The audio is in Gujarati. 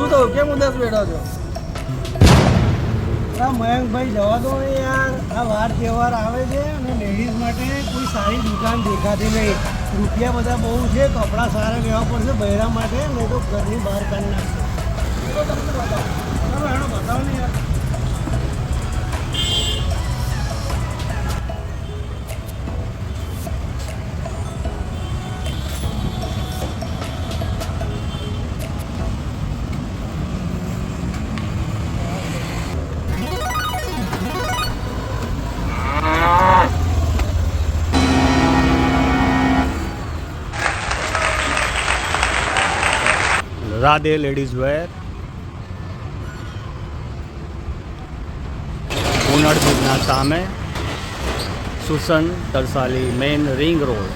શું તો કેમ ઉદાસ બેઠો છો? આ મયંકભાઈ જવા દો યાર. આ વાર તહેવાર આવે છે અને લેડીઝ માટે કોઈ સારી દુકાન દેખાતી નહીં. રૂપિયા બધા બહુ છે, કપડાં સારા લેવા પડશે બહેરા માટે નહીં તો ઘરની બહાર કાઢી નાખશે. રાધે લેડીઝ વેર કુનડ બ્રિજના સામે Susen Tarsali main ring road